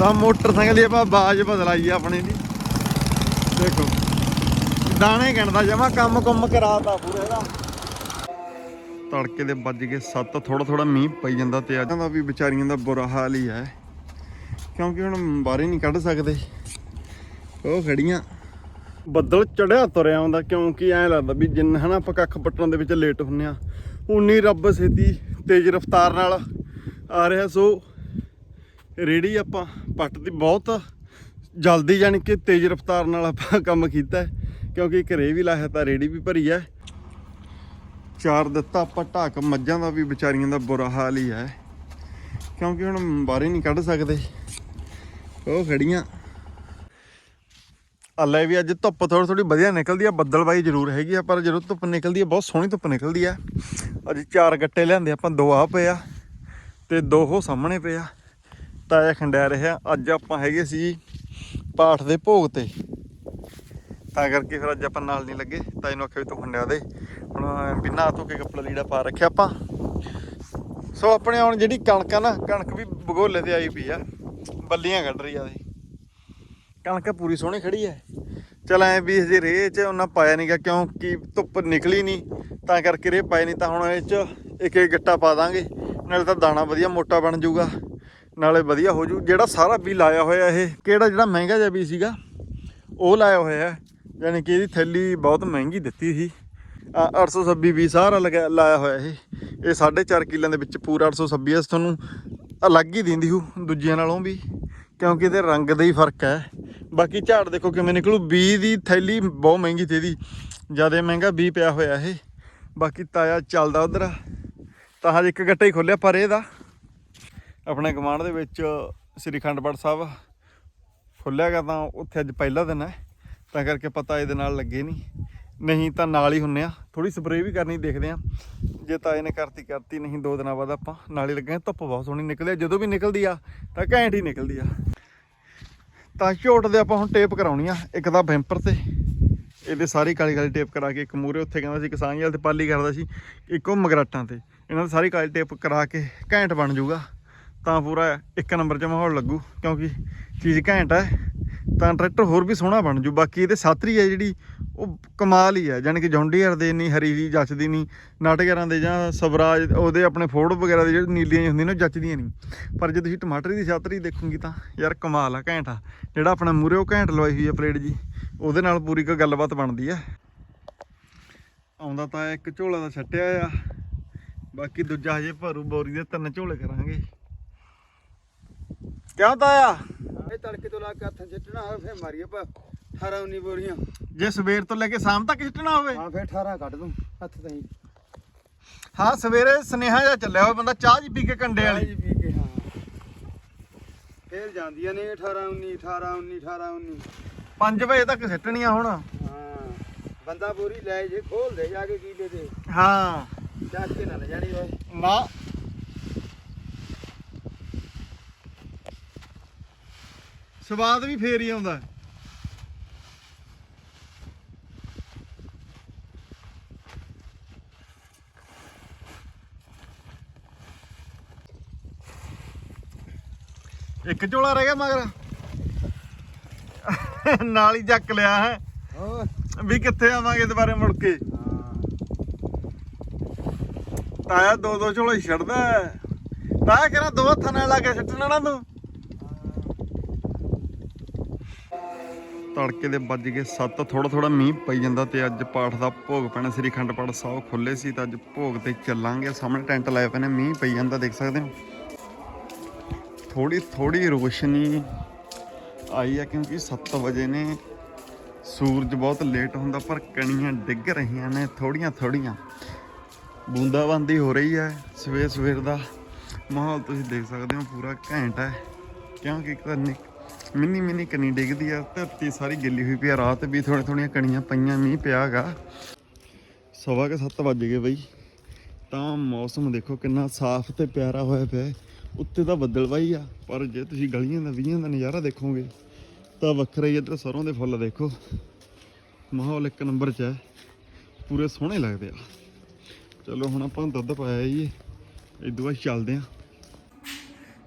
ਤਾਂ ਮੋਟਰਸਾਈਕਲ ਦੀ ਆਪਾਂ ਬਾਜ ਬਦਲਾਈ ਆ ਆਪਣੇ ਦੀ। ਦੇਖੋ, ਦਾਣੇ ਗਿਣਦਾ, ਜਮਾ ਕੰਮ ਕੁੰਮ ਕਰਾਤਾ ਪੂਰਾ ਇਹਦਾ। ਤੜਕੇ ਦੇ ਵੱਜ ਗਏ 7 ਥੋੜਾ ਥੋੜਾ ਮੀਂਹ ਪਈ ਜਾਂਦਾ ਤੇ ਅੱਜ ਦਾ ਵੀ ਵਿਚਾਰੀਆਂ ਦਾ ਬੁਰਾ ਹਾਲ ਹੀ ਹੈ। ਕਿਉਂਕਿ ਹੁਣ ਬਾਹਰ ਹੀ ਨਹੀਂ ਕੱਢ ਸਕਦੇ। ਉਹ ਖੜੀਆਂ। ਬੱਦਲ ਚੜਿਆ ਤੁਰਿਆ ਆਉਂਦਾ, ਕਿਉਂਕਿ ਐਂ ਲੱਗਦਾ ਵੀ ਜਿੰਨ ਹਨਾ ਆਪਾਂ ਕੱਖ ਪੱਟਣ ਦੇ ਵਿੱਚ ਲੇਟ ਹੁੰਨੇ ਆ। ਉਨੀ ਰੱਬ ਛੇਤੀ ਤੇਜ਼ ਰਫ਼ਤਾਰ ਨਾਲ ਆ ਰਿਹਾ, ਸੋ ਰੇੜੀ ਆਪਾਂ ਪੱਟਦੀ ਬਹੁਤ ਜਲਦੀ ਯਾਨੀ ਕਿ ਤੇਜ਼ ਰਫ਼ਤਾਰ ਨਾਲ ਆਪਾਂ ਕੰਮ ਕੀਤਾ ਕਿਉਂਕਿ ਘਰੇ ਵੀ ਲਾਇਆ ਤਾਂ ਰੇੜੀ ਵੀ ਭਰੀ ਹੈ। ਚਾਰ ਦਿੱਤਾ ਆਪਾਂ ਢਾਕ, ਮੱਝਾਂ ਦਾ ਵੀ ਵਿਚਾਰੀਆਂ ਦਾ ਬੁਰਾ ਹਾਲ ਹੀ ਹੈ। ਕਿਉਂਕਿ ਹੁਣ ਬਾਹਰ ਨਹੀਂ ਕੱਢ ਸਕਦੇ। ਉਹ ਖੜੀਆਂ। ਅੱਲੇ ਵੀ ਅੱਜ ਧੁੱਪ ਥੋੜੀ ਥੋੜੀ ਵਧੀਆ ਨਿਕਲਦੀ ਆ ਬੱਦਲਬਾਈ ਜ਼ਰੂਰ ਹੈਗੀ ਆ, ਪਰ ਜਦੋਂ ਧੁੱਪ ਨਿਕਲਦੀ ਆ, ਬਹੁਤ ਸੋਹਣੀ ਧੁੱਪ ਨਿਕਲਦੀ ਆ। ਅੱਜ ਚਾਰ ਗੱਟੇ ਲਿਆਂਦੇ, ਆਪਾਂ ਦੋ ਆ ਪਏ ਆ ਤੇ ਦੋ ਉਹ ਸਾਹਮਣੇ ਪਏ ਆ। ਤਾਇਆ ਖੰਡਿਆ ਰਿਹਾ। ਅੱਜ ਆਪਾਂ ਹੈਗੇ ਸੀ ਪਾਠ ਦੇ ਭੋਗ ਤੇ। ਤਾਂ ਕਰਕੇ ਫਿਰ ਅੱਜ ਆਪਾਂ ਨਾਲ ਨਹੀਂ ਲੱਗੇ। ਤਾਏ ਨੂੰ ਆਖਿਆ ਵੀ ਤੂੰ ਖੰਡਿਆ ਦੇ। ਹੁਣ ਬਿਨਾਂ ਧੋ ਕੇ ਕੱਪੜਾ ਲੀੜਾ ਪਾ ਰੱਖਿਆ ਆਪਾਂ। ਸੋ ਆਪਣੇ ਹੁਣ ਜਿਹੜੀ ਕਣਕ ਆ ਨਾ, ਕਣਕ ਵੀ ਬਗੋਲੇ ਤੇ ਆਈ ਪਈ ਆ। ਬੱਲੀਆਂ ਕੱਢ ਰਹੀ ਆ ਦੇ ਕਣਕ ਪੂਰੀ ਸੋਹਣੀ ਖੜੀ ਐ ਚਲ ਐ ਵੀ ਹਜੇ ਰੇਹ ਚ ਉਹਨਾਂ ਪਾਇਆ ਨਹੀਂ ਨਹੀਂਗਾ ਕਿਉਂਕਿ ਧੁੱਪ ਨਿਕਲੀ ਨਹੀਂ ਤਾਂ ਕਰਕੇ ਰੇਹ ਪਾਇਆ ਨਹੀਂ ਤਾਂ ਹੁਣ ਇਹ ਚ ਇੱਕ ਇੱਕ ਗੱਟਾ ਪਾ ਦਾਂਗੇ। ਨਾਲੇ ਤਾਂ ਦਾਣਾ ਵਧੀਆ ਮੋਟਾ ਬਣ ਜਾਊਗਾ। ਨਾਲੇ ਵਧੀਆ ਹੋ ਜੂ। ਜਿਹੜਾ ਸਾਰਾ ਵੀ ਲਾਇਆ ਹੋਇਆ ਇਹ, ਕਿਹੜਾ ਜਿਹੜਾ ਮਹਿੰਗਾ ਜਿਹਾ ਵੀ ਸੀਗਾ, ਉਹ ਲਾਇਆ ਹੋਇਆ ਹੈ। ਯਾਨੀ ਕਿ ਇਹਦੀ ਥੈਲੀ ਬਹੁਤ ਮਹਿੰਗੀ ਦਿੱਤੀ ਸੀ। ਆ 826 ਵੀ ਸਾਰਾ ਲਗਾ, ਲਾਇਆ ਹੋਇਆ ਇਹ। ਇਹ 4.5 ਕਿੱਲਿਆਂ ਦੇ ਵਿੱਚ ਪੂਰਾ 826 ਐ ਤੁਹਾਨੂੰ ਅਲੱਗ ਹੀ ਦਿੰਦੀ ਹੂ ਦੂਜਿਆਂ ਨਾਲੋਂ ਵੀ, ਕਿਉਂਕਿ ਇਹਦੇ ਰੰਗ ਦਾ ਹੀ ਫ਼ਰਕ ਹੈ। ਬਾਕੀ ਝਾੜ ਦੇਖੋ ਕਿਵੇਂ ਨਿਕਲੂ। ਬੀ ਦੀ ਥੈਲੀ ਬਹੁਤ ਮਹਿੰਗੀ ਤੇ ਇਹਦੀ। ਜ਼ਿਆਦਾ ਮਹਿੰਗਾ ਬੀ ਪਿਆ ਹੋਇਆ ਇਹ। ਬਾਕੀ ਤਾਇਆ ਚੱਲਦਾ ਉਧਰ। ਤਾਂ ਹਜੇ ਇੱਕ ਗੱਟਾ ਹੀ ਖੋਲਿਆ, ਪਰ ਇਹਦਾ ਆਪਣੇ ਗਮਾਂਡ ਦੇ ਵਿੱਚ ਸ੍ਰੀ ਖੰਡਪੜ ਸਾਹਿਬ ਖੁੱਲਿਆ ਗਾ ਤਾਂ ਉੱਥੇ ਅੱਜ ਪਹਿਲਾ ਦਿਨ ਹੈ। ਤਾਂ ਕਰਕੇ ਪਤਾ ਇਹਦੇ ਨਾਲ ਲੱਗੇ ਨਹੀਂ। ਨਹੀਂ ਤਾਂ ਨਾਲ ਹੀ ਹੁੰਨੇ ਆ। ਥੋੜੀ ਸਪਰੇਅ ਵੀ ਕਰਨੀ ਦੇਖਦੇ ਆ। ਜੇ ਤਾਏ ਨੇ ਕਰਤੀ ਕਰਤੀ, ਨਹੀਂ ਦੋ ਦਿਨਾਂ ਬਾਅਦ ਆਪਾਂ ਨਾਲ ਹੀ ਲੱਗੇ ਧੁੱਪ ਬਹੁਤ ਸੋਹਣੀ ਨਿਕਲਦੀ ਆ। ਜਦੋਂ ਵੀ ਨਿਕਲਦੀ ਆ, ਤਾਂ ਘੈਂਟ ਹੀ ਨਿਕਲਦੀ ਆ। ਤਾਂ ਝੋਟ ਦੇ ਆਪਾਂ ਹੁਣ ਟੇਪ ਕਰਾਉਣੀ ਆ, ਇੱਕ ਤਾਂ ਬੈਂਪਰ ਤੇ। ਇਹਦੇ ਸਾਰੀ ਕਾਲੀ ਕਾਲੀ ਟੇਪ ਕਰਾ ਕੇ ਇੱਕ ਮੂਰੇ ਉੱਥੇ ਕਹਿੰਦਾ ਸੀ, ਕਿਸਾਨ ਵਾਲ ਤੇ ਪਾਲੀ ਕਰਦਾ ਸੀ, ਇੱਕ ਉਹ ਮਗਰਾਟਾਂ ਤੇ। ਇਹਨਾਂ ਦੀ ਸਾਰੀ ਕਾਲੀ ਟੇਪ ਕਰਾ ਕੇ ਘੈਂਟ ਬਣ ਜਾਊਗਾ। ਤਾਂ ਪੂਰਾ ਇੱਕ ਨੰਬਰ 'ਚ ਮਾਹੌਲ ਲੱਗੂ, ਕਿਉਂਕਿ ਚੀਜ਼ ਘੈਂਟ ਹੈ ਤਾਂ ਟਰੈਕਟਰ ਹੋਰ ਵੀ ਸੋਹਣਾ ਬਣ ਜੂ। ਬਾਕੀ ਇਹਦੇ ਸਾਤਰੀ ਹੈ ਜਿਹੜੀ, ਉਹ ਕਮਾਲ ਹੀ ਹੈ ਯਾਨੀ ਕਿ ਜੌਂਡੀਅਰ ਦੇ ਨਹੀਂ ਹਰੀ ਜੀ ਜੱਚਦੀ ਨਹੀਂ, ਨਾਟਕਰਾਂ ਦੇ ਜਾਂ ਸਵਰਾਜ, ਉਹਦੇ ਆਪਣੇ ਫੋਰਡ ਵਗੈਰਾ ਦੇ ਜਿਹੜੇ ਨੀਲੀਆਂ ਜਿਹੀਆਂ ਹੁੰਦੀਆਂ ਨੇ, ਉਹ ਜੱਚਦੀਆਂ ਨਹੀਂ। ਪਰ ਜੇ ਤੁਸੀਂ ਟਮਾਟਰ ਦੀ ਸਾਤਰੀ ਦੇਖੋਗੇ ਤਾਂ, ਯਾਰ ਕਮਾਲ ਆ, ਘੈਂਟ ਆ। ਜਿਹੜਾ ਆਪਣਾ ਮੂਰੇ ਉਹ ਘੈਂਟ ਲਵਾਈ ਹੋਈ ਹੈ ਪਲੇਟ ਜੀ, ਉਹਦੇ ਨਾਲ ਪੂਰੀ ਕੋਈ ਗੱਲਬਾਤ ਬਣਦੀ ਆ। ਆਉਂਦਾ ਤਾਂ ਇੱਕ ਝੋਲਾ ਦਾ ਛੱਟਿਆ ਆ, ਬਾਕੀ ਦੂਜਾ ਹਜੇ ਭਰੂ ਬੋਰੀ ਦੇ ਤਿੰਨ ਝੋਲੇ ਕਰਾਂਗੇ। ਕਿਉਂ ਤਾਇਆ? ਇਹ ਤੜਕੇ ਤੋਂ ਲਾ ਕੇ ਹੱਥਾਂ ਸਿੱਟਣਾ ਹੋਵੇ ਫੇਰ ਮਾਰੀਏ ਪਾ 18 19 ਬੋਰੀਆਂ। ਜੇ ਸਵੇਰ ਤੋਂ ਲੈ ਕੇ ਸ਼ਾਮ ਤੱਕ ਸਿੱਟਣਾ ਹੋਵੇ। ਹਾਂ ਫੇਰ 18 ਕੱਢ ਦੂੰ ਹੱਥ ਤਾਈ ਹਾਂ। ਸਵੇਰੇ ਸੁਨੇਹਾ ਜਿਹਾ ਚੱਲਿਆ ਹੋਇਆ ਬੰਦਾ ਚਾਹ ਜੀ ਪੀ ਕੇ ਕੰਡੇ ਵਾਲੀ। ਜੀ ਪੀ ਕੇ ਹਾਂ। ਫੇਰ ਜਾਂਦੀਆਂ ਨੇ 18 19 18 19 18 19 5 ਵਜੇ ਤੱਕ ਸਿੱਟਣੀਆਂ ਹੁਣ। ਹਾਂ ਬੰਦਾ ਬੋਰੀ ਲੈ ਜੇ ਖੋਲ ਦੇ ਜਾ ਕੇ ਕੀਲੇ ਤੇ। ਹਾਂ। ਚੱਕ ਕੇ ਨਾ ਲੈ ਜਾਣੀ ਓਏ ਨਾ ਸਵਾਦ ਵੀ ਫੇਰ ਹੀ ਆਉਂਦਾ। ਇੱਕ ਝੋਲਾ ਰਹਿ ਗਿਆ ਮਗਰ। ਨਾਲ ਹੀ ਚੱਕ ਲਿਆ ਹੈ। ਵੀ ਕਿੱਥੇ ਆਵਾਂਗੇ ਦੁਬਾਰੇ ਮੁੜ ਕੇ? ਤਾਇਆ ਦੋ ਦੋ ਝੋਲੇ ਛੱਡਦਾ। ਤਾਇਆ ਕਿਹੜਾ ਦੋ ਹੱਥਾਂ ਨਾਲ ਲਾ ਕੇ ਛੱਡਣਾ ਨਾ ਤੂੰ। ਤੜਕੇ ਦੇ ਵੱਜ ਗਏ 7 ਥੋੜਾ ਥੋੜਾ ਮੀਂਹ ਪਈ ਜਾਂਦਾ ਤੇ ਅੱਜ ਪਾਠ ਦਾ ਭੋਗ ਪੈਣਾ। ਸ੍ਰੀ ਅਖੰਡ ਪਾਠ ਸਾਹਿਬ ਖੁੱਲੇ ਸੀ ਤਾਂ ਅੱਜ ਭੋਗ ਤੇ ਚੱਲਾਂਗੇ। ਸਾਹਮਣੇ ਟੈਂਟ ਲਾਏ ਪਏ ਨੇ, ਮੀਂਹ ਪਈ ਜਾਂਦਾ, ਦੇਖ ਸਕਦੇ ਹੋ। ਥੋੜੀ ਥੋੜੀ ਰੋਸ਼ਨੀ ਆਈ ਆ ਕਿਉਂਕਿ 7 ਵਜੇ ਨੇ। ਸੂਰਜ ਬਹੁਤ ਲੇਟ ਹੁੰਦਾ, ਪਰ ਕਣੀਆਂ ਡਿੱਗ ਰਹੀਆਂ ਨੇ ਥੋੜੀਆਂ ਥੋੜੀਆਂ ਬੂੰਦਾਬਾਂਦੀ ਹੋ ਰਹੀ ਹੈ ਸਵੇਰ ਸਵੇਰ ਦਾ। ਮਾਹੌਲ ਤੁਸੀਂ ਦੇਖ ਸਕਦੇ ਹੋ, ਪੂਰਾ ਘੈਂਟ ਹੈ ਕਿਉਂਕਿ ਇੱਕ ਤਾਂ ਮਿੰਨੀ ਮਿੰਨੀ ਕਣੀ ਡਿੱਗਦੀ ਆ, ਧਰਤੀ ਸਾਰੀ ਗਿੱਲੀ ਹੋਈ ਪਈ ਆ, ਰਾਤ ਵੀ ਥੋੜ੍ਹੀਆਂ ਥੋੜ੍ਹੀਆਂ ਕਣੀਆਂ ਪਈਆਂ, ਮੀਂਹ ਪਿਆਗਾ ਸਵਾ ਕੇ 7 ਵੱਜ ਗਏ ਬਈ। ਤਾਂ ਮੌਸਮ ਦੇਖੋ ਕਿੰਨਾ ਸਾਫ਼ ਤੇ ਪਿਆਰਾ ਹੋਇਆ ਪਿਆ ਹੈ। ਉੱਤੇ ਤਾਂ ਬੱਦਲਵਾਈ ਆ, ਪਰ ਜੇ ਤੁਸੀਂ ਗਲੀਆਂ ਦਾ ਵੀਆਂ ਦਾ ਨਜ਼ਾਰਾ ਦੇਖੋਗੇ, ਤਾਂ ਵੱਖਰਾ ਹੀ ਇੱਧਰ ਸਰੋਂ ਦੇ ਫੁੱਲ ਦੇਖੋ। ਮਾਹੌਲ ਇੱਕ ਨੰਬਰ 'ਚ ਹੈ। ਪੂਰੇ ਸੋਹਣੇ ਲੱਗਦੇ ਆ। ਚਲੋ ਹੁਣ ਆਪਾਂ ਦੁੱਧ ਪਾਇਆ ਜੀ। ਇਦੋਂ ਬਾਅਦ ਚੱਲਦੇ ਆ।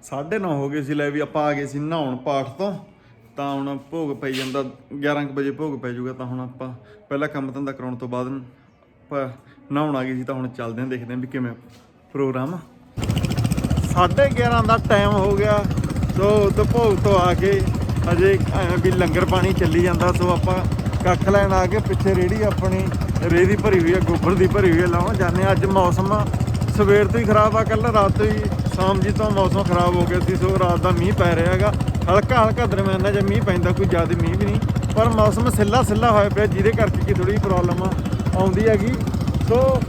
9:30 ਹੋ ਗਏ ਸੀ ਲੈ ਵੀ ਆਪਾਂ ਆ ਗਏ ਸੀ ਨਹਾਉਣ ਪਾਠ ਤੋਂ ਤਾਂ ਹੁਣ ਭੋਗ ਪਈ ਜਾਂਦਾ 11 ਕੁ ਵਜੇ ਭੋਗ ਪੈ ਜਾਊਗਾ, ਤਾਂ ਹੁਣ ਆਪਾਂ ਪਹਿਲਾਂ ਕੰਮ ਧੰਦਾ ਕਰਾਉਣ ਤੋਂ ਬਾਅਦ ਨਹਾਉਣ ਆ ਗਏ ਸੀ, ਤਾਂ ਹੁਣ ਚੱਲਦੇ ਹਾਂ, ਦੇਖਦੇ ਹਾਂ ਵੀ ਕਿਵੇਂ ਪ੍ਰੋਗਰਾਮ ਆ 11:30 ਦਾ ਟਾਈਮ ਹੋ ਗਿਆ, ਸੋ ਉਦੋਂ ਭੋਗ ਤੋਂ ਆ ਕੇ ਅਜੇ ਵੀ ਲੰਗਰ ਪਾਣੀ ਚੱਲੀ ਜਾਂਦਾ, ਸੋ ਆਪਾਂ ਕੱਖ ਲੈਣ ਆ ਕੇ ਪਿੱਛੇ ਰੇੜੀ ਆਪਣੀ ਰੇਹ ਦੀ ਭਰੀ ਹੋਈ ਹੈ ਗੋਬਰ ਦੀ ਭਰੀ ਹੋਈ ਹੈ ਲਾਵਾਂ ਜਾਂਦੇ ਹਾਂ। ਅੱਜ ਮੌਸਮ ਸਵੇਰ ਤੋਂ ਹੀ ਖਰਾਬ ਆ ਕੱਲ ਰਾਤ ਤੋਂ ਹੀ ਸ਼ਾਮ ਜੀ ਤੋਂ ਮੌਸਮ ਖਰਾਬ ਹੋ ਗਿਆ ਸੀ ਸੋ ਰਾਤ ਦਾ ਮੀਂਹ ਪੈ ਰਿਹਾ ਹੈਗਾ। ਹਲਕਾ ਹਲਕਾ ਦਰਮਿਆਨਾ ਜਿਹਾ ਮੀਂਹ ਪੈਂਦਾ, ਕੋਈ ਜ਼ਿਆਦਾ ਮੀਂਹ ਵੀ ਨਹੀਂ। ਪਰ ਮੌਸਮ ਸਿੱਲਾ ਸਿੱਲਾ ਹੋਇਆ ਪਿਆ, ਜਿਹਦੇ ਕਰਕੇ ਕਿ ਥੋੜੀ ਪ੍ਰੋਬਲਮ ਆਉਂਦੀ ਹੈਗੀ। ਸੋ,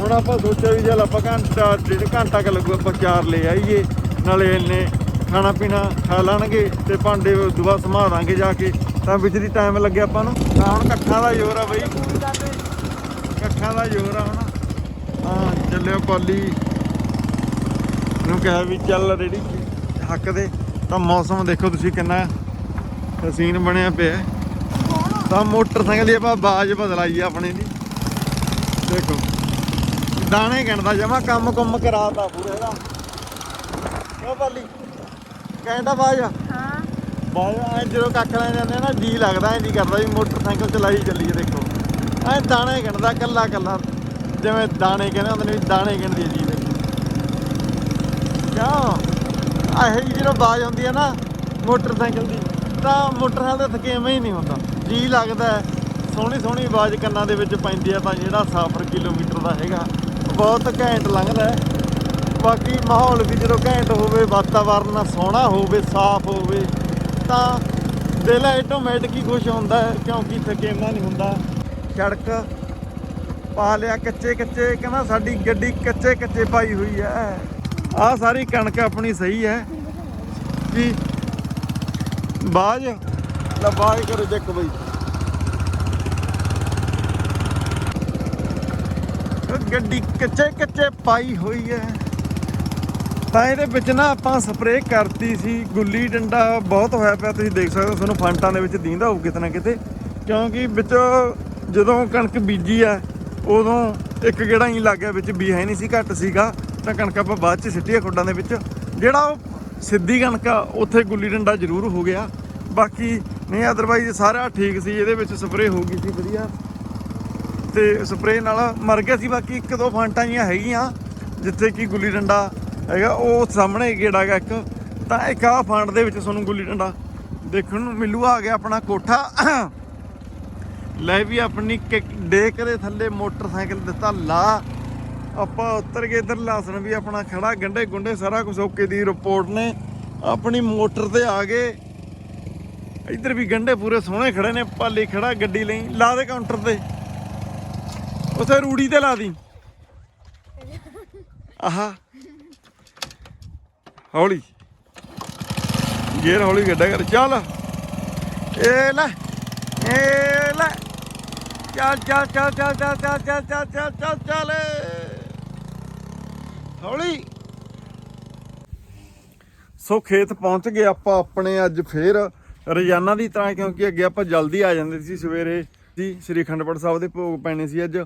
ਹੁਣ ਆਪਾਂ ਸੋਚਿਆ ਵੀ ਚੱਲ ਆਪਾਂ ਘੰਟਾ, ਡੇਢ ਘੰਟਾ ਕ ਲੱਗੂ, ਆਪਾਂ ਚਾਰ ਲੈ ਆਈਏ। ਨਾਲੇ ਇੰਨੇ ਖਾਣਾ ਪੀਣਾ ਖਾ ਲਾਣਗੇ ਤੇ ਭਾਂਡੇ ਦੁਆ ਸਮਾ ਦਾਂਗੇ ਜਾ ਕੇ। ਤਾਂ ਵਿੱਚ ਟਾਈਮ ਲੱਗਿਆ ਆਪਾਂ ਨੂੰ। ਤਾਂ ਹੁਣ ਕੱਖਾਂ ਦਾ ਜ਼ੋਰ ਆ ਬਈ। ਕੱਖਾਂ ਦਾ ਜ਼ੋਰ ਆ ਹੁਣ। ਹਾਂ, ਚੱਲਿਓ ਪਾਲੀ। ਨੂੰ ਕਿਹਾ ਵੀ ਚੱਲ ਰੇੜੀ ਹੱਕ ਦੇ। ਤਾਂ ਮੌਸਮ ਦੇਖੋ ਤੁਸੀਂ ਕਿੰਨਾ ਹਸੀਨ ਬਣਿਆ ਪਿਆ। ਤਾਂ ਮੋਟਰਸਾਈਕਲ ਦੀ ਆਪਾਂ ਬਾਜ ਬਦਲਾਈ ਆਪਣੇ ਦੀ। ਦੇਖੋ ਦਾਣੇ ਗਿਣਦਾ ਜਮਾ ਕੰਮ ਕੁੰਮ ਕਰਾਤਾ ਪੂਰੇ ਦਾ ਉਹ ਪਾਲੀ ਕਹਿੰਦਾ ਬਾਜ। ਹਾਂ। ਬਾਜ ਐ ਜਦੋਂ ਕੱਖ ਲੈ ਜਾਂਦੇ ਨਾ ਜੀ ਲੱਗਦਾ ਐ ਜੀ ਕਰਦਾ ਵੀ ਮੋਟਰਸਾਈਕਲ ਚਲਾਈ ਚੱਲੀਏ ਦੇਖੋ। ਐ ਦਾਣੇ ਗਿਣਦਾ ਕੱਲਾ ਕੱਲਾ ਜਿਵੇਂ ਦਾਣੇ ਕਹਿੰਦੇ ਹੁੰਦੇ ਨੇ ਵੀ ਦਾਣੇ ਗਿਣਦੀ ਜੀ ਕਿਉਂ ਆਹੇ ਜੀ ਜਦੋਂ ਬਾਜ ਹੁੰਦੀ ਹੈ ਨਾ ਮੋਟਰਸਾਈਕਲ ਦੀ, ਤਾਂ ਮੋਟਰਸਾਈਕਲ ਦਾ ਥਕੇਵਾਂ ਹੀ ਨਹੀਂ ਹੁੰਦਾ। ਜੀ ਲੱਗਦਾ ਸੋਹਣੀ ਸੋਹਣੀ ਆਵਾਜ਼ ਕੰਨਾਂ ਦੇ ਵਿੱਚ ਪੈਂਦੀ ਆ, ਤਾਂ ਜਿਹੜਾ ਸਫ਼ਰ ਕਿਲੋਮੀਟਰ ਦਾ ਹੈਗਾ, ਬਹੁਤ ਘੈਂਟ ਲੰਘਦਾ ਬਾਕੀ ਮਾਹੌਲ ਵੀ ਜਦੋਂ ਘੈਂਟ ਹੋਵੇ, ਵਾਤਾਵਰਨ ਸੋਹਣਾ ਹੋਵੇ, ਸਾਫ਼ ਹੋਵੇ, ਤਾਂ ਦਿਲ ਆਟੋਮੈਟਿਕ ਹੀ ਖੁਸ਼ ਹੁੰਦਾ ਕਿਉਂਕਿ ਥਕੇਵਾਂ ਨਹੀਂ ਹੁੰਦਾ। ਸੜਕ ਪਾ ਲਿਆ ਕੱਚੇ ਕੱਚੇ ਕਹਿੰਦਾ ਸਾਡੀ ਗੱਡੀ ਕੱਚੇ ਕੱਚੇ ਪਾਈ ਹੋਈ ਹੈ। ਆਹ ਸਾਰੀ ਕਣਕ ਆਪਣੀ ਸਹੀ ਹੈ। ਜੀ। ਬਾਜ। ਲੈ ਬਾਜ ਕਰੋ ਚੱਕ ਬਈ। ਗੱਡੀ ਕੱਚੇ ਕੱਚੇ ਪਾਈ ਹੋਈ ਹੈ। ਤਾਂ ਇਹਦੇ ਵਿੱਚ ਨਾ ਆਪਾਂ ਸਪਰੇਅ ਕਰਤੀ ਸੀ। ਗੁੱਲੀ ਡੰਡਾ ਬਹੁਤ ਹੋਇਆ ਪਿਆ। ਤੁਸੀਂ ਦੇਖ ਸਕਦੇ ਹੋ, ਤੁਹਾਨੂੰ ਫੰਟਾਂ ਦੇ ਵਿੱਚ ਦੀਂਦਾ ਹੋਊ ਕਿਤੇ ਨਾ ਕਿਤੇ। ਕਿਉਂਕਿ ਵਿੱਚ ਜਦੋਂ ਕਣਕ ਬੀਜੀ ਆ ਉਦੋਂ ਇੱਕ ਗੇੜਾ ਹੀ ਲੱਗ ਗਿਆ ਵਿੱਚ ਬੀ ਹੈ ਨਹੀਂ ਸੀ, ਘੱਟ ਸੀਗਾ। ਤਾਂ ਕਣਕ ਆਪਾਂ ਬਾਅਦ ਚ ਸਿੱਟੀਆਂ ਖੁੱਡਾਂ ਦੇ ਵਿੱਚ। ਜਿਹੜਾ ਉਹ ਸਿੱਧੀ ਕਣਕ ਆ, ਉੱਥੇ ਗੁੱਲੀ ਡੰਡਾ ਜ਼ਰੂਰ ਹੋ ਗਿਆ। ਬਾਕੀ ਨਹੀਂ ਅਦਰਵਾਈਜ਼ ਸਾਰਾ ਠੀਕ ਸੀ, ਇਹਦੇ ਵਿੱਚ ਸਪਰੇਅ ਹੋ ਗਈ ਸੀ, ਵਧੀਆ। ਤੇ ਸਪਰੇਅ ਨਾਲ ਮਰ ਗਿਆ ਸੀ, ਬਾਕੀ ਇੱਕ ਦੋ ਫਾਂਟਾਂ ਜੀਆਂ ਹੈਗੀਆਂ, ਜਿੱਥੇ ਕੀ ਗੁੱਲੀ ਡੰਡਾ ਹੈਗਾ, ਉਹ ਸਾਹਮਣੇ ਗੇੜਾ ਹੈਗਾ ਇੱਕ। ਤਾਂ ਇੱਕ ਆਹ ਫਾਂਟ ਦੇ ਵਿੱਚ ਤੁਹਾਨੂੰ ਗੁੱਲੀ ਡੰਡਾ ਦੇਖਣ ਨੂੰ ਮਿਲੂ, ਆ ਗਿਆ ਆਪਣਾ ਕੋਠਾ। ਲੈ ਵੀ ਆਪਣੀ ਡੇਕ ਦੇ ਥੱਲੇ ਮੋਟਰਸਾਈਕਲ ਦਿੱਤਾ, ਲਾ। ਆਪਾਂ ਉੱਤਰ ਕੇ ਇਧਰ ਲਾਸਣ ਵੀ ਆਪਣਾ ਖੜਾ ਗੰਡੇ ਗੁੰਡੇ ਸਾਰਾ ਕੁਝ ਓਕੇ ਦੀ ਰਿਪੋਰਟ ਨੇ। ਆਪਣੀ ਮੋਟਰ ਤੇ ਆ ਗਏ। ਇੱਧਰ ਵੀ ਗੰਡੇ ਪੂਰੇ ਸੋਹਣੇ ਖੜੇ ਨੇ, ਪਾਲੀ ਖੜਾ, ਗੱਡੀ ਲਈ, ਲਾ ਦੇ ਕਾਊਂਟਰ ਤੇ। ਉਥੇ ਰੂੜੀ ਤੇ ਲਾ ਦੀ। ਆਹਾ। ਹੌਲੀ। ਗੇਰ ਹੌਲੀ ਗੱਡਾ ਕਰ, ਚੱਲ। ਏ ਲੈ ਏ ਲੈ। ਚੱਲ ਚੱਲ ਚੱਲ ਚੱਲ ਚੱਲ ਚੱਲ ਚੱਲ ਚੱਲ ਚੱਲ ਚੱਲ ਚੱਲ ਹੌਲੀ ਸੋ ਖੇਤ ਪਹੁੰਚ ਗਏ ਆਪਾਂ ਆਪਣੇ ਅੱਜ ਫੇਰ ਰੋਜ਼ਾਨਾ ਦੀ ਤਰ੍ਹਾਂ ਕਿਉਂਕਿ ਅੱਗੇ ਆਪਾਂ ਜਲਦੀ ਆ ਜਾਂਦੇ ਸੀ ਸਵੇਰੇ ਜੀ ਸ੍ਰੀ ਖੰਡਪੜ ਸਾਹਿਬ ਦੇ ਭੋਗ ਪੈਣੇ ਸੀ ਅੱਜ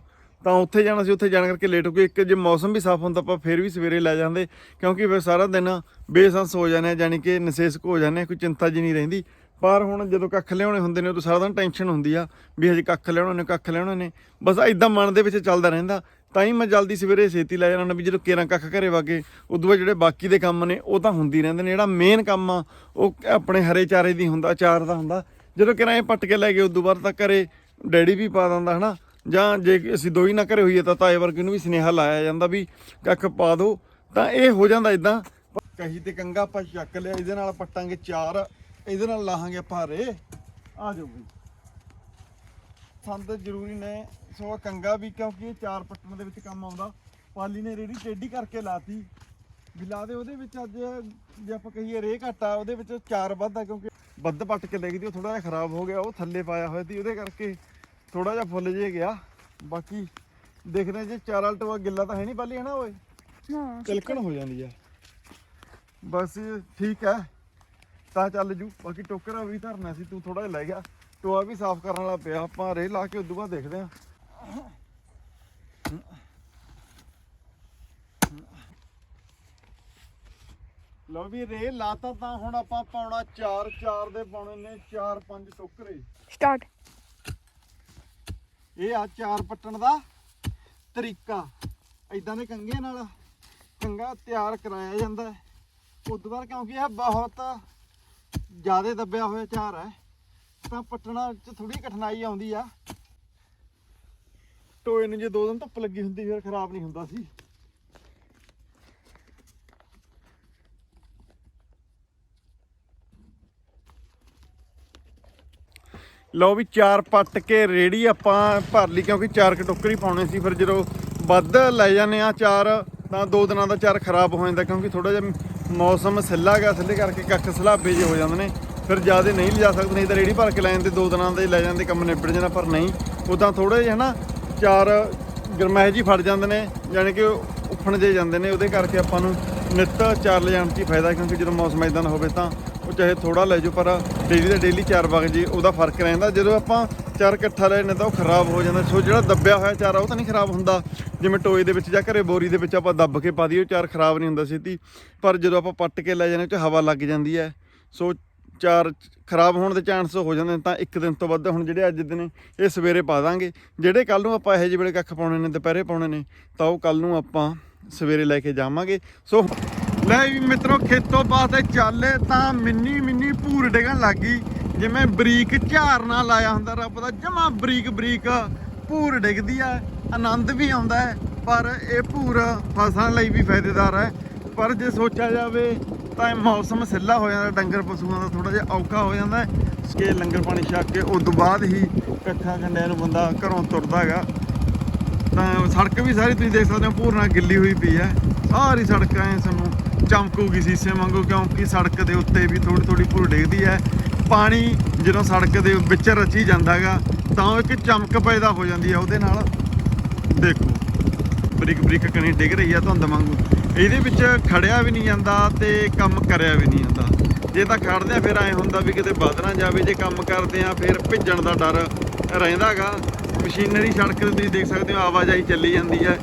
ਤਾਂ ਉੱਥੇ ਜਾਣਾ ਸੀ ਉੱਥੇ ਜਾਣ ਕਰਕੇ ਲੇਟ ਹੋ ਗਏ ਇੱਕ ਜੇ ਮੌਸਮ ਵੀ ਸਾਫ਼ ਹੁੰਦਾ ਆਪਾਂ ਫੇਰ ਵੀ ਸਵੇਰੇ ਲੈ ਜਾਂਦੇ ਕਿਉਂਕਿ ਫਿਰ ਸਾਰਾ ਦਿਨ ਬੇਸੰਸ ਹੋ ਜਾਂਦੇ ਆ ਜਾਨੀ ਕਿ ਨਸੇਸਕ ਹੋ ਜਾਂਦੇ ਆ ਕੋਈ ਚਿੰਤਾ ਜੀ ਨਹੀਂ ਰਹਿੰਦੀ ਪਰ ਹੁਣ ਜਦੋਂ ਕੱਖ ਲਿਆਉਣੇ ਹੁੰਦੇ ਨੇ, ਉਦੋਂ ਸਾਰਾ ਦਿਨ ਟੈਨਸ਼ਨ ਹੁੰਦੀ ਆ ਵੀ ਹਜੇ ਕੱਖ ਲਿਆਉਣੇ ਨੇ, ਕੱਖ ਲਿਆਉਣੇ ਨੇ। ਬਸ ਐਦਾਂ ਮਨ ਦੇ ਵਿੱਚ ਚੱਲਦਾ ਰਹਿੰਦਾ। ਤਾਂ ਹੀ ਮੈਂ ਜਲਦੀ ਸਵੇਰੇ ਛੇਤੀ ਲੈ ਜਾਣਾ ਵੀ ਜਦੋਂ ਕੇਰਾਂ ਕੱਖ ਘਰੇ ਵਾਗੇ, ਉਦੋਂ ਬਾਅਦ ਜਿਹੜੇ ਬਾਕੀ ਦੇ ਕੰਮ ਨੇ, ਉਹ ਤਾਂ ਹੁੰਦੀ ਰਹਿੰਦੇ ਨੇ। ਜਿਹੜਾ ਮੇਨ ਕੰਮ ਆ, ਉਹ ਆਪਣੇ ਹਰੇ ਚਾਰੇ ਦੀ ਹੁੰਦਾ ਚਾਰ ਦਾ ਹੁੰਦਾ। ਜਦੋਂ ਕਿਰਾਂ ਇਹ ਪੱਟ ਕੇ ਲੈ ਗਏ, ਉਦੋਂ ਬਾਅਦ ਤਾਂ ਘਰੇ ਡੈਡੀ ਵੀ ਪਾ ਦਿੰਦਾ, ਹਨਾ? ਜਾਂ ਜੇ ਅਸੀਂ ਦੋ ਹੀ ਨਾ ਘਰੇ ਹੋਈਏ ਤਾਂ ਤਾਏ ਵਰਗੇ ਨੂੰ ਵੀ ਸੁਨੇਹਾ ਲਾਇਆ ਜਾਂਦਾ ਵੀ ਕੱਖ ਪਾ ਦਿਓ ਤਾਂ ਇਹ ਹੋ ਜਾਂਦਾ ਇਦਾਂ ਕਹੀ ਤੇ ਕੰਗਾ ਆਪਾਂ ਚੱਕ ਲਿਆ, ਇਹਦੇ ਨਾਲ ਪੱਟਾਂਗੇ ਚਾਰ। ਇਹਦੇ ਨਾਲ ਲਾਹਾਂਗੇ ਆਪਾਂ ਹਰੇ। ਆ ਜਾਓ ਬਈ। ਸੰਦ ਜ਼ਰੂਰੀ ਨੇ। ਸੋ ਕੰਗਾ ਵੀ ਕਿਉਂਕਿ ਇਹ ਚਾਰ ਪੱਟਣ ਦੇ ਵਿੱਚ ਕੰਮ ਆਉਂਦਾ। ਪਾਲੀ ਨੇ ਰੇੜੀ ਟੇਢੀ ਕਰਕੇ ਲਾਤੀ। ਵੀ ਲਾ ਦੇ ਉਹਦੇ ਵਿੱਚ ਅੱਜ ਜੇ ਆਪਾਂ ਕਹੀਏ ਰੇ ਘਟਾ ਉਹਦੇ ਵਿੱਚ ਚਾਰ ਵੱਧਾ ਕਿਉਂਕਿ ਵੱਧ ਪੱਟ ਕੇ ਲੈ ਗਈ ਤੇ ਉਹ ਥੋੜਾ ਜਿਹਾ ਖਰਾਬ ਹੋ ਗਿਆ ਉਹ ਥੱਲੇ ਪਾਇਆ ਹੋਇਆ ਸੀ ਉਹਦੇ ਕਰਕੇ ਥੋੜਾ ਜਿਹਾ ਫੁੱਲ ਜੇ ਗਿਆ। ਬਾਕੀ ਦੇਖਦੇ ਜੇ ਚਾਰ ਆਲਟਵਾ ਗਿੱਲਾ ਤਾਂ ਹੈ ਨਹੀਂ ਪਾਲੀ ਹੈ ਨਾ ਓਏ? ਹਾਂ ਤਿਲਕਣ ਹੋ। ਜਾਂਦੀ ਆ। ਬਸ ਠੀਕ ਹੈ। ਤਾਂ ਚੱਲ ਜੂ। ਬਾਕੀ ਟੋਕਰਾ ਵੀ ਧਰਨਾ ਸੀ ਤੂੰ ਥੋੜਾ ਜਿਹਾ ਲੈ ਗਿਆ। ਟੋਆ ਵੀ ਸਾਫ਼ ਕਰਨ ਵਾਲਾ ਪਿਆ ਆਪਾਂ ਰੇ ਲਾ ਕੇ ਉਦੋਂ ਬਾਅਦ ਦੇਖਦੇ ਆ ਲਓ ਵੀ ਰੇ ਲਾਤਾ ਤਾਂ ਹੁਣ ਆਪਾਂ ਪਾਉਣਾ 4 4 ਦੇ ਪਾਉਣੇ ਨੇ 4 5 ਟੋਕਰੇ। ਸਟਾਰਟ ਇਹ ਆ ਚਾਰ ਪੱਟਣ ਦਾ ਤਰੀਕਾ। ਇਦਾਂ ਦੇ ਕੰਗੇ ਨਾਲ ਕੰਗਾ ਤਿਆਰ ਕਰਾਇਆ ਜਾਂਦਾ ਉਦੋਂ ਬਾਅਦ ਕਿਉਂਕਿ ਇਹ ਬਹੁਤ ਜ਼ਿਆਦਾ ਦੱਬਿਆ ਹੋਇਆ ਚਾਰ ਹੈ, ਤਾਂ ਪੱਟਣਾ ਚ ਥੋੜੀ ਕਠਿਨਾਈ ਆਉਂਦੀ ਆ। ਟੋਏ ਨੂੰ ਜੇ ਦੋ ਦਿਨ ਧੁੱਪ ਲੱਗੀ ਹੁੰਦੀ, ਫਿਰ ਖਰਾਬ ਨਹੀਂ ਹੁੰਦਾ ਸੀ। ਲਓ ਵੀ ਚਾਰ ਪੱਟ ਕੇ ਰੇੜੀ ਆਪਾਂ ਭਰ ਲਈ, ਕਿਉਂਕਿ ਚਾਰ ਕਟੋਕਰੀ ਪਾਉਣੇ ਸੀ, ਫਿਰ ਜਦੋਂ ਵੱਧ ਲੈ ਜਾਂਦੇ ਆ ਚਾਰ, ਤਾਂ ਦੋ ਦਿਨਾਂ ਦਾ ਚਾਰ ਖਰਾਬ ਹੋ ਜਾਂਦਾ, ਕਿਉਂਕਿ ਥੋੜਾ ਜਿਹਾ ਮੌਸਮ ਸਿੱਲਾ ਗਿਆ, ਸਿੱਲੇ ਕਰਕੇ ਕੱਖ ਸਲਾਬੇ ਜੇ ਹੋ ਜਾਂਦੇ ਨੇ। ਫਿਰ ਜ਼ਿਆਦਾ ਨਹੀਂ ਲਿਜਾ ਸਕਦੇ, ਨਹੀਂ ਤਾਂ ਰੇੜੀ ਭਰ ਕੇ ਲੈ ਜਾਂਦੇ, ਦੋ ਦਿਨਾਂ ਦੇ ਲੈ ਜਾਂਦੇ, ਕੰਮ ਨਿਬੜ ਜਾਣਾ, ਪਰ ਨਹੀਂ। ਉਦਾਂ ਥੋੜੇ ਜਿਹਾ ਨਾ ਚਾਰ ਗਰਮੈਸ਼ ਜੀ ਫੜ ਜਾਂਦੇ ਨੇ, ਯਾਨੀ ਕਿ ਉੱਫਣ ਜੇ ਜਾਂਦੇ ਨੇ, ਉਹਦੇ ਕਰਕੇ ਆਪਾਂ ਨੂੰ ਨਿੱਤ ਚਾਰ ਲਿਜਾਣ 'ਚ ਹੀ ਫਾਇਦਾ, ਕਿਉਂਕਿ ਜਦੋਂ ਮੌਸਮ ਇਦਾਂ ਦਾ ਹੋਵੇ ਤਾਂ ਉਹ ਚਾਹੇ ਥੋੜਾ ਲੈ ਜਾਓ, ਪਰ ਡੇਲੀ ਦਾ ਡੇਲੀ ਚਾਰ ਵਗ ਜੇ, ਉਹਦਾ ਫ਼ਰਕ ਰਹਿੰਦਾ। ਜਦੋਂ ਆਪਾਂ ਚਾਰ ਇਕੱਠਾ ਲੈ ਤਾਂ ਉਹ ਖਰਾਬ ਹੋ ਜਾਂਦਾ। ਸੋ ਜਿਹੜਾ ਦੱਬਿਆ ਹੋਇਆ ਚਾਰਾ, ਉਹ ਤਾਂ ਨਹੀਂ ਖਰਾਬ ਹੁੰਦਾ। ਜਿਵੇਂ ਟੋਏ ਦੇ ਵਿੱਚ ਜਾਂ ਘਰੇ ਬੋਰੀ ਦੇ ਵਿੱਚ ਆਪਾਂ ਦੱਬ ਕੇ ਪਾ ਦਈਏ, ਉਹ ਚਾਰ ਖਰਾਬ ਨਹੀਂ ਹੁੰਦਾ ਛੇਤੀ ਪਰ ਜਦੋਂ ਆਪਾਂ ਪੱਟ ਕੇ ਲੈ ਜਾਂਦੇ ਉਹ 'ਚ ਹਵਾ ਲੱਗ ਜਾਂਦੀ ਹੈ। ਸੋ ਚਾਰ ਖਰਾਬ ਹੋਣ ਦੇ ਚਾਂਸ ਹੋ ਜਾਂਦੇ ਨੇ, ਤਾਂ ਇੱਕ ਦਿਨ ਤੋਂ ਵੱਧ ਹੁਣ ਜਿਹੜੇ ਅੱਜ ਦੇ ਨੇ ਇਹ ਸਵੇਰੇ ਪਾ ਦਾਂਗੇ। ਜਿਹੜੇ ਕੱਲ ਨੂੰ ਆਪਾਂ ਇਹੋ ਜਿਹੇ ਵੇਲੇ ਕੱਖ ਪਾਉਣੇ ਨੇ, ਦੁਪਹਿਰੇ ਪਾਉਣੇ ਨੇ, ਤਾਂ ਉਹ ਕੱਲ ਨੂੰ ਆਪਾਂ ਸਵੇਰੇ ਲੈ ਕੇ ਜਾਵਾਂਗੇ। ਸੋ ਲੈ ਵੀ ਮਿੱਤਰੋ, ਖੇਤੋਂ ਪਾਸੇ ਚੱਲੇ ਤਾਂ ਮਿੰਨੀ ਮਿੰਨੀ ਭੂਰ ਲੱਗ ਗਈ। ਜਿਵੇਂ ਬਰੀਕ ਝਾਰ ਨਾਲ ਲਾਇਆ ਹੁੰਦਾ, ਰੱਬ ਦਾ ਜਮਾ ਬਰੀਕ ਬਰੀਕ ਭੂਰ ਡਿੱਗਦੀ ਆ। ਆਨੰਦ ਵੀ ਆਉਂਦਾ ਹੈ, ਪਰ ਇਹ ਭੂਰ ਫਸਲਾਂ ਲਈ ਵੀ ਫਾਇਦੇਦਾਰ ਹੈ। ਪਰ ਜੇ ਸੋਚਿਆ ਜਾਵੇ ਤਾਂ ਇਹ ਮੌਸਮ ਸਿੱਲਾ ਹੋ ਜਾਂਦਾ, ਡੰਗਰ ਪਸ਼ੂਆਂ ਦਾ ਥੋੜਾ ਜਿਹਾ ਔਖਾ ਹੋ ਜਾਂਦਾ ਹੈ। ਕਿ ਲੰਗਰ ਪਾਣੀ ਛਕ ਕੇ ਉਸ ਤੋਂ ਬਾਅਦ ਹੀ ਇਕੱਠਾ ਕੰਡਿਆਂ ਨੂੰ ਬੰਦਾ ਘਰੋਂ ਤੁਰਦਾ ਹੈਗਾ। ਤਾਂ ਸੜਕ ਵੀ ਸਾਰੀ ਤੁਸੀਂ ਦੇਖ ਸਕਦੇ ਹੋ, ਪੂਰਨਾ ਗਿੱਲੀ ਹੋਈ ਪਈ ਹੈ। ਸਾਰੀ ਸੜਕ ਐ ਸਾਨੂੰ ਚਮਕੂਗੀ ਸੀਸੇ ਵਾਂਗੂ, ਕਿਉਂਕਿ ਸੜਕ ਦੇ ਉੱਤੇ ਵੀ ਥੋੜੀ ਥੋੜੀ ਭੁਰ ਡਿੱਗਦੀ ਹੈ। ਪਾਣੀ ਜਦੋਂ ਸੜਕ ਦੇ ਵਿੱਚ ਰਚੀ ਜਾਂਦਾ ਹੈਗਾ, ਤਾਂ ਉਹ ਇੱਕ ਚਮਕ ਪੈਦਾ ਹੋ ਜਾਂਦੀ ਹੈ ਉਹਦੇ ਨਾਲ। ਦੇਖੋ, ਬਰੀਕ ਬਰੀਕ ਕਣੀ ਡਿੱਗ ਰਹੀ ਆ ਧੁੰਦ ਵਾਂਗੂ। ਇਹਦੇ ਵਿੱਚ ਖੜਿਆ ਵੀ ਨਹੀਂ ਜਾਂਦਾ ਤੇ ਕੰਮ ਕਰਿਆ ਵੀ ਨਹੀਂ ਜਾਂਦਾ। ਜੇ ਤਾਂ ਖੜਦੇ ਆ ਫਿਰ ਐ ਹੁੰਦਾ ਵੀ ਕਿਤੇ ਵੱਧ ਨਾ ਜਾਵੇ, ਜੇ ਕੰਮ ਕਰਦੇ ਆ ਫਿਰ ਭਿੱਜਣ ਦਾ ਡਰ ਰਹਿੰਦਾਗਾ। ਮਸ਼ੀਨਰੀ ਸੜਕ ਤੇ ਤੁਸੀਂ ਦੇਖ ਸਕਦੇ ਹੋ, ਆਵਾਜਾਈ ਚੱਲੀ ਜਾਂਦੀ ਹੈ।